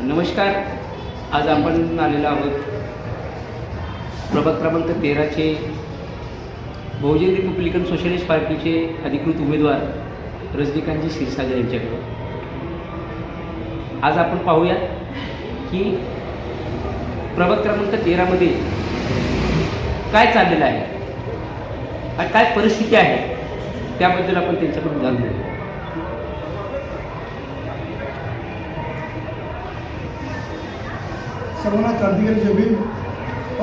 नमस्कार. आज आपण आलेलो आहोत प्रभाग क्रमांक तेराचे बहुजन रिपब्लिकन सोशलिस्ट पार्टीचे अधिकृत उमेदवार रजनीकांतजी क्षीरसागर यांच्याकडे आज आपण पाहूया की प्रभाग क्रमांक तेरामध्ये काय चाललेलं आहे आणि काय परिस्थिती आहे त्याबद्दल आपण त्यांच्याकडून जाणून सर्वांना क्रांतिकारी जय भीम.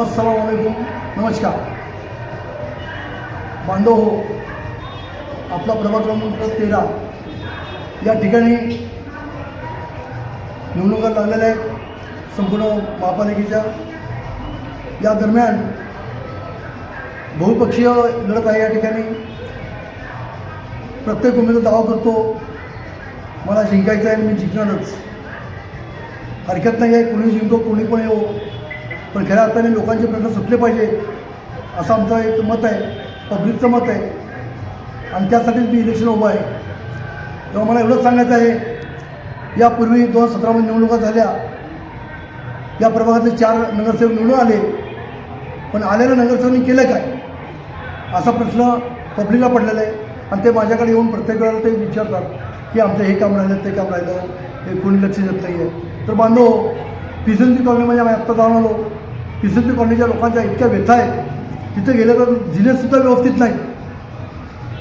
अस्सलाम नमस्कार. बांधव हो आपला प्रभाग क्रमांक तेरा. या ठिकाणी निवडणुका लागलेल्या आहेत. संपूर्ण महापालिकेच्या. या दरम्यान बहुपक्षीय लढत आहे या ठिकाणी. प्रत्येक उमेदवार दावा करतो. मला जिंकायचं आहे आणि मी जिंकणारच. हरकत नाही आहे कोणी जिंको कोणी पण येऊ पण खऱ्या अर्थाने लोकांचे प्रश्न सुटले पाहिजे असं आमचं एक मत आहे पब्लिकचं मत आहे. आणि त्यासाठीच मी इलेक्शन उभं आहे. तेव्हा मला एवढंच सांगायचं आहे यापूर्वी दोन हजार सतरामध्ये निवडणुका झाल्या. या प्रभागातले चार नगरसेवक निवडून आले. पण आलेल्या नगरसेवकांनी केलं काय? असा प्रश्न पब्लिकला पडलेला आहे. आणि ते माझ्याकडे येऊन प्रत्येक वेळेला ते विचारतात की आमचं हे काम राहिलं ते काम राहिलं हे कोणी लक्ष देत नाही आहे तर बांधव पिसनची कॉलनीमध्ये म्हणजे आम्ही आत्ता जाऊन आलो. पिसनची कॉलनीच्या लोकांच्या इतक्या व्यथा आहेत तिथे गेलं तर जिनेसुद्धा व्यवस्थित नाही.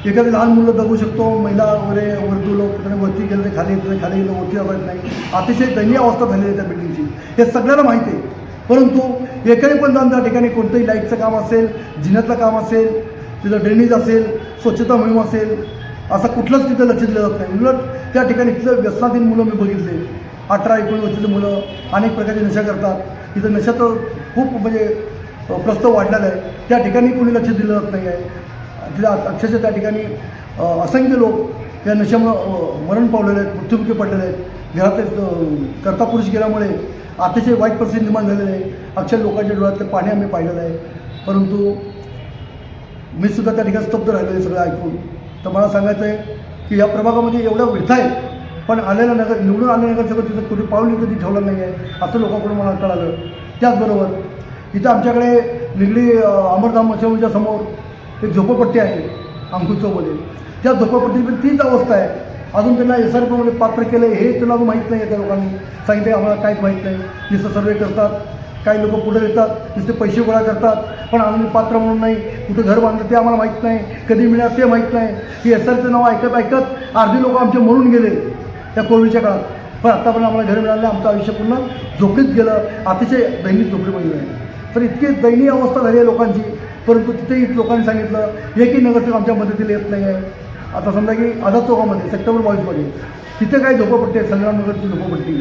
एखादी लहान मुलं जगू शकतो महिला वगैरे वरतू लोक त्याने वरती गेलं ते खाली येत खाली गेलं वरती जात नाही. अतिशय दयनीय अवस्था झालेली आहे त्या बिल्डिंगची हे सगळ्यांना माहिती आहे. परंतु एकाने पण जाऊन त्या ठिकाणी कोणतंही लाईटचं काम असेल जिन्यातलं काम असेल तिथं ड्रेनेज असेल स्वच्छता मोहीम असेल असं कुठलंच तिथं लक्ष दिलं जात नाही. उलट त्या ठिकाणी तिथलं व्यसनाधीन मुलं मी बघितले. अठरा एकोणीस वर्षाची मुलं अनेक प्रकारचे नशा करतात. तिथं नशा तर खूप म्हणजे प्रस्तव प्रस्ताव वाढलेला आहे. त्या ठिकाणी कोणी लक्ष दिलं जात नाही आहे. तिला अक्षरशः त्या ठिकाणी असंख्य लोक या नशामुळं मरण पावलेले आहेत मृत्युमुखी पडलेले आहेत. घरात कर्तापुरुष करता पुरुष गेल्यामुळे अतिशय वाईट परिस्थिती निर्माण झालेली आहे. अक्षर लोकांच्या डोळ्यातलं पाणी आम्ही पाहिलेलं आहे. परंतु मी सुद्धा त्या ठिकाणी स्तब्ध राहिलो आहे सगळं ऐकून. तर मला सांगायचं आहे की या प्रभागामध्ये एवढ्या व्यथा आहेत पण आलेलं नगर निवडून आलेलं नगर सगळं तिथं कुठे पाऊल कधी ठेवलं नाही आहे असं लोकांकडून मला कळालं. त्याचबरोबर इथं आमच्याकडे निगडी अमरधाम मशिवच्या समोर एक झोपडपट्टी आहे अंकुश चौमध्ये त्या झोपडपट्टीची पण तीच अवस्था आहे. अजून त्यांना एस आर पीमध्ये पात्र केलं हे त्यांना माहीत नाही आहे त्या लोकांनी. सांगितलं आम्हाला काहीच माहीत नाही. नुसतं सर्वे करतात. काही लोक पुढे येतात नुसते पैसे गोळा करतात. पण आम्ही पात्र म्हणून नाही. कुठं घर बांधलं ते आम्हाला माहीत नाही. कधी मिळणार ते माहीत नाही. की एस आरचं नाव ऐकत ऐकत अर्धी लोक आमचे मरून गेले. त्या कोविडच्या काळात. पण आत्तापर्यंत आम्हाला घर मिळालं आमचं आयुष्य पूर्ण झोपडीत गेलं. अतिशय दैनिक झोपडीमध्ये आहे. तर इतकी दयनीय अवस्था झाली आहे लोकांची. परंतु तिथेही लोकांनी सांगितलं एकही नगरसेवक आमच्या मदतीला येत नाही आहे आता समजा की आझाद चौकामध्ये सप्टेंबर बावीसमध्ये तिथे काही झोपडपट्टी आहे संग्रामनगरची झोपडपट्टी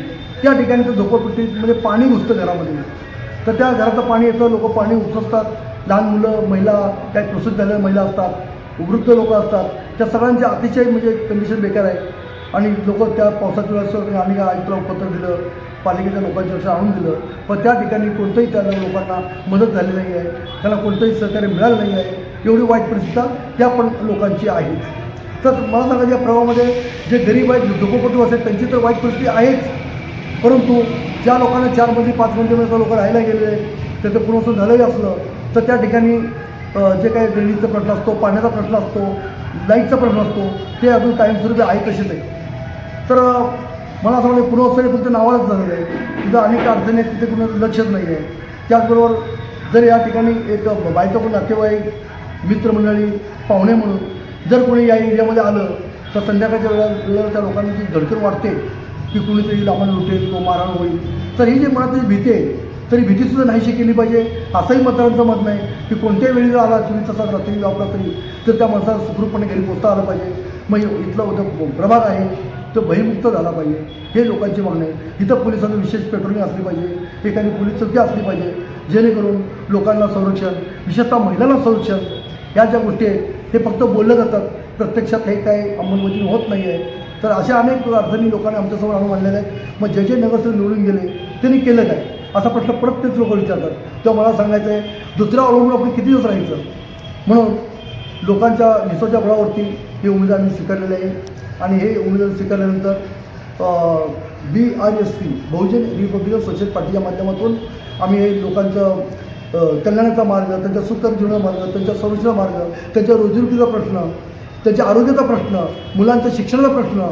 त्या ठिकाणी त्या झोपडपट्टीमध्ये म्हणजे पाणी घुसतं घरामध्ये. तर त्या घरातलं पाणी येतं. लोक पाणी उपसतात लहान मुलं महिला काही प्रसूत झालेल्या महिला असतात. वृद्ध लोक असतात. त्या सगळ्यांच्या अतिशय म्हणजे कंडिशन बेकार आहे. आणि लोक त्या पावसाच्या वेळेस आम्ही आयुक्तला पत्र दिलं पालिकेच्या लोकांच्या लक्ष आणून दिलं. पण त्या ठिकाणी कोणतंही त्या लोकांना मदत झाली नाही आहे त्याला कोणतंही सहकार्य मिळालं नाही आहे एवढी वाईट परिस्थिती त्या पण लोकांची आहे. तर मला सांगा या प्रवाहामध्ये जे गरीब आहेत झोपडपट्टी असेल त्यांची तर वाईट परिस्थिती आहेच. परंतु ज्या लोकांना चार मंदिर पाच मंदिरमध्ये लोक राहायला गेले त्याचं पुनर्वसन झालंही असलं तर त्या ठिकाणी जे काही ड्रेनेजचा प्रश्न असतो पाण्याचा प्रश्न असतो लाईटचा प्रश्न असतो ते अजून कायमस्वरूपी आहे तसेच आहे. तर मला असं वाटतं पूर्वस्थळी फक्त नावालाच झालेलं आहे. तिथं अनेक अडचणी आहेत तिथे कुणाचं लक्षच नाही आहे. त्याचबरोबर जर या ठिकाणी एक बायचं पण नातेवाईक मित्रमंडळी पाहुणे म्हणून जर कोणी या एरियामध्ये आलं तर संध्याकाळच्या वेळा वेळेला त्या लोकांची धडकन वाटते की कुणीतरी येईल लुटेल किंवा मारहाण होईल. तर ही जी मनात भीती आहे तरी भीतीसुद्धा नाहीशी केली पाहिजे. असंही मतदारांचं मत नाही की कोणत्याही वेळी जर आला तुम्ही तसा रात्री वापरा तरी तर त्या माणसाला सुखरूपपणे घरी पोचता आलं पाहिजे. मग इथला होतं प्रभाग आहे तो भयमुक्त झाला पाहिजे. हे लोकांची मागणी आहे. इथं पोलिसांचं विशेष पेट्रोलिंग असली पाहिजे. एखादी पोलीस चौकी असली पाहिजे. जेणेकरून लोकांना संरक्षण विशेषतः महिलांना संरक्षण ह्या ज्या गोष्टी आहेत हे फक्त बोललं जातात. प्रत्यक्षात हे काही अंमलबजावणी होत नाही आहे. तर अशा अनेक अडचणी लोकांनी आमच्यासमोर आणून आणलेल्या आहेत. मग जे जे नगरसेवक निवडून गेले त्यांनी केलं काय? असा प्रश्न प्रत्येक लोक विचारतात. तेव्हा मला सांगायचं आहे दुसऱ्या अवलंबून आपण किती दिवस राहायचं? म्हणून लोकांच्या विश्वाच्या बळावरती हे उमेदवार आम्ही स्वीकारलेले आहे. आणि हे उमेदवार स्वीकारल्यानंतर B R S P Bahujan Republican Social पार्टीच्या माध्यमातून आम्ही हे लोकांचं कल्याणाचा मार्ग त्यांच्या सुखकर जीवनाचा मार्ग त्यांच्या संरक्षणाचा मार्ग त्यांच्या रोजीरोटीचा प्रश्न त्यांच्या आरोग्याचा प्रश्न मुलांच्या शिक्षणाचा प्रश्न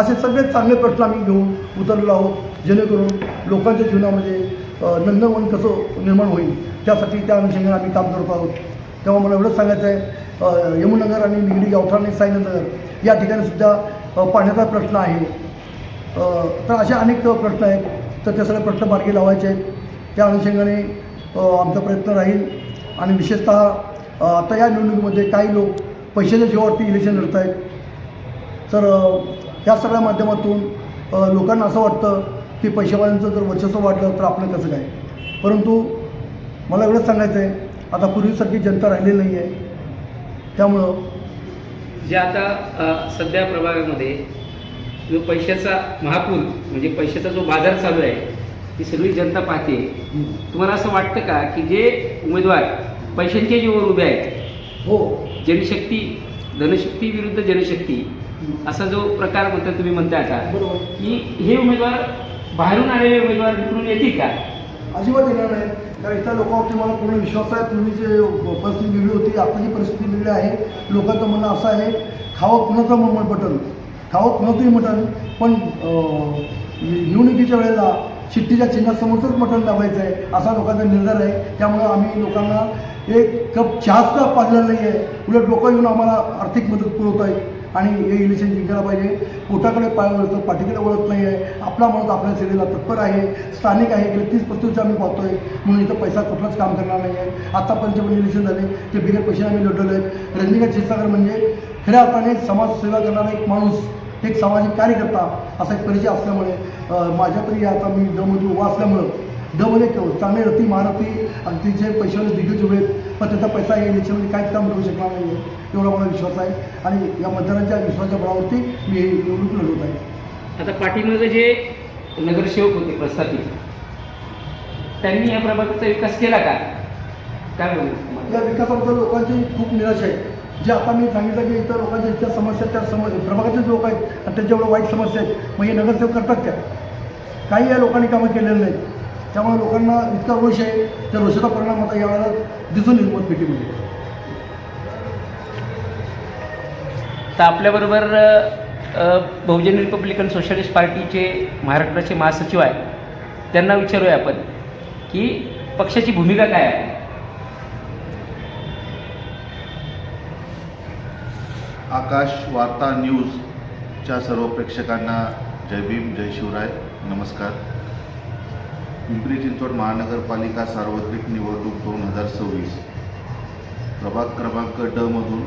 असे सगळे चांगले प्रश्न आम्ही घेऊन उतरलेलो आहोत. जेणेकरून लोकांच्या जीवनामध्ये नंदनवन कसं निर्माण होईल त्यासाठी त्या अनुषंगाने आम्ही काम करत आहोत. तेव्हा मला एवढंच सांगायचं आहे यमुनगर आणि निगडी गावठाण आणि साईनगर या ठिकाणी सुद्धा पाण्याचा प्रश्न आहे. तर असे अनेक प्रश्न आहेत. तर ते सगळे प्रश्न मार्गी लावायचे आहेत. त्या अनुषंगाने आमचा प्रयत्न राहील. आणि विशेषतः आता या निवडणुकीमध्ये काही लोक पैशाच्या जीवावरती इलेक्शन लढत आहेत तर ह्या या सगळ्या माध्यमातून लोकांना असं वाटतं की पैशावाल्यांचं जर वर्चस्व वाढलं तर आपलं कसं काय? परंतु मला एवढंच सांगायचं आहे आता पूर्वीसारखी जनता राहिलेली नाही आहे त्यामुळं जे आता सध्या प्रभागामध्ये जो पैशाचा महापूर म्हणजे पैशाचा जो बाजार चालू आहे ती सगळी जनता पाहते. तुम्हाला असं वाटतं का की जे उमेदवार पैशांच्या जीवावर उभे आहेत हो. जनशक्ती धनशक्ती विरुद्ध जनशक्ती असा जो प्रकार म्हणता तुम्ही म्हणता आता की हे उमेदवार बाहेरून आलेले उमेदवार निवडून येतील का? अजिबात येणार नाही कारण इथल्या लोकांवरती मला पूर्ण विश्वास आहे. पूर्वीची परिस्थिती वेगळी होती आताची परिस्थिती वेगळी आहे लोकांचं म्हणणं असं आहे खावं कुणाचं म- मटण खावं कुणाचंही मटण? पण निवडणुकीच्या वेळेला चिठ्ठीच्या चिन्हासमोरचंच मटण दाबायचं आहे असा लोकांचा निर्धार आहे. त्यामुळं आम्ही लोकांना एक कप चहाच सुद्धा पाजलेला नाही आहे उलट लोक येऊन आम्हाला आर्थिक मदत पुरवत आहेत आणि हे इलेक्शन जिंकायला पाहिजे. पोटाकडे पाय वळतं पाठीकडे वळत नाही आहे आपला माणूस आपल्या सेवेला तत्पर आहे. स्थानिक आहे. गेले तीस पस्तीस आम्ही पाहतो आहे म्हणून इथं पैसा कुठलाच काम करणार नाही आहे आत्तापर्यंत पण इलेक्शन झाले ते बिगर पैशाने आम्ही लढलेलो आहे रजनीकांत क्षीरसागर म्हणजे खऱ्या अर्थाने समाजसेवा करणारा एक माणूस एक सामाजिक कार्यकर्ता असा एक परिचय असल्यामुळे माझ्या तरी आता मी डमध्ये उभा असल्यामुळं डमध्ये केवळ चांगले रती महारथी अगदीचे पैशाने दिग्गज उभे पण त्याचा पैसा या इलेक्शनमध्ये काहीच काम करू शकणार नाही आहे एवढा मला विश्वास आहे. आणि या मतदारांच्या विश्वासाच्या बळावरती मी ही निवडणूक लढवत आहे. आता पाठीमागे जे नगरसेवक होते प्रस्थापित त्यांनी या प्रभागाचा विकास केला का? काय बोलू? या विकासाबद्दल लोकांची खूप निराश आहे. जे आता मी सांगितलं की इतर लोकांच्या इतक्या समस्या त्या सम प्रभागातलेच लोक आहेत आणि त्यांच्या एवढ्या वाईट समस्या आहेत मग हे नगरसेवक करतात काय? काही या लोकांनी कामं केलेलं नाहीत. त्यामुळे लोकांना इतका रोष आहे त्या रोषाचा परिणाम आता यावेळेला दिसून येईल मतपेटीमध्ये तर आपल्याबरोबर बहुजन रिपब्लिकन सोशलिस्ट पार्टीचे महाराष्ट्राचे महासचिव आहेत. त्यांना विचारूया आपण की पक्षाची भूमिका काय आहे? आकाश वार्ता न्यूजच्या सर्व प्रेक्षकांना जय भीम जय शिवराय. नमस्कार. पिंपरी चिंचवड महानगरपालिका सार्वत्रिक निवडणूक दोन हजार सव्वीस. प्रभाग क्रमांक ड मधून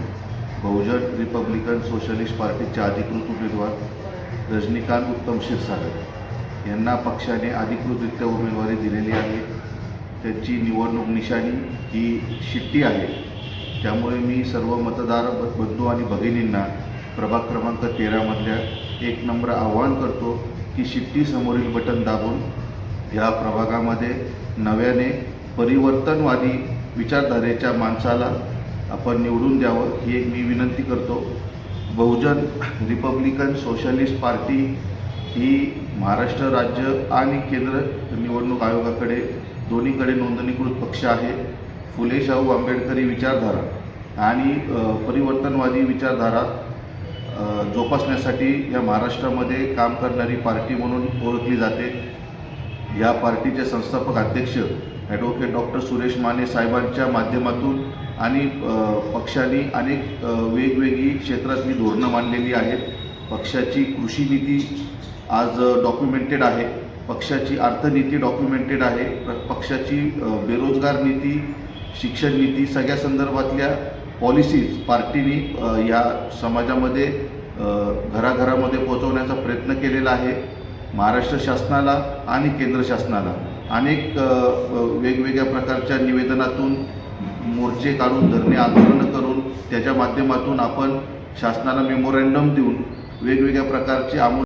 बहुजन रिपब्लिकन सोशलिस्ट पार्टीचे अधिकृत उमेदवार रजनीकांत उत्तम क्षीरसागर यांना पक्षाने अधिकृतरित्या उमेदवारी दिलेली आहे. त्यांची निवडणूक निशाणी ही शिट्टी आहे. त्यामुळे मी सर्व मतदार बंधू आणि भगिनींना प्रभाग क्रमांक तेरामधल्या एक नंबर आवाहन करतो की शिट्टी समोरील बटन दाबून या प्रभागामध्ये नव्याने परिवर्तनवादी विचारधारेच्या माणसाला आपण निवडून द्यावं ही एक मी विनंती करतो. बहुजन रिपब्लिकन सोशलिस्ट पार्टी ही महाराष्ट्र राज्य आणि केंद्र निवडणूक आयोगाकडे दोन्हीकडे नोंदणीकृत पक्ष आहे. फुले शाहू आंबेडकरी विचारधारा आणि परिवर्तनवादी विचारधारा जोपासण्यासाठी या महाराष्ट्रामध्ये काम करणारी पार्टी म्हणून ओळखली जाते. या पार्टीचे संस्थापक अध्यक्ष ॲडव्होकेट डॉक्टर सुरेश माने साहेबांच्या माध्यमातून आणि पक्षाने अनेक वेगवेगळी क्षेत्रातली धोरणं मांडलेली आहेत. पक्षाची कृषी नीती आज डॉक्युमेंटेड आहे. पक्षाची अर्थनीती डॉक्युमेंटेड आहे. प्र- पक्षाची बेरोजगार नीती शिक्षण नीती सगळ्या संदर्भातल्या पॉलिसीज पार्टीने या समाजामध्ये घराघरामध्ये पोहोचवण्याचा प्रयत्न केलेला आहे. महाराष्ट्र शासनाला आणि केंद्र शासनाला अनेक वेगवेगळ्या प्रकारच्या निवेदनातून मोर्चे काढून धरणे आंदोलनं करून त्याच्या माध्यमातून आपण शासनाला मेमोरँडम देऊन वेगवेगळ्या प्रकारचे आमूल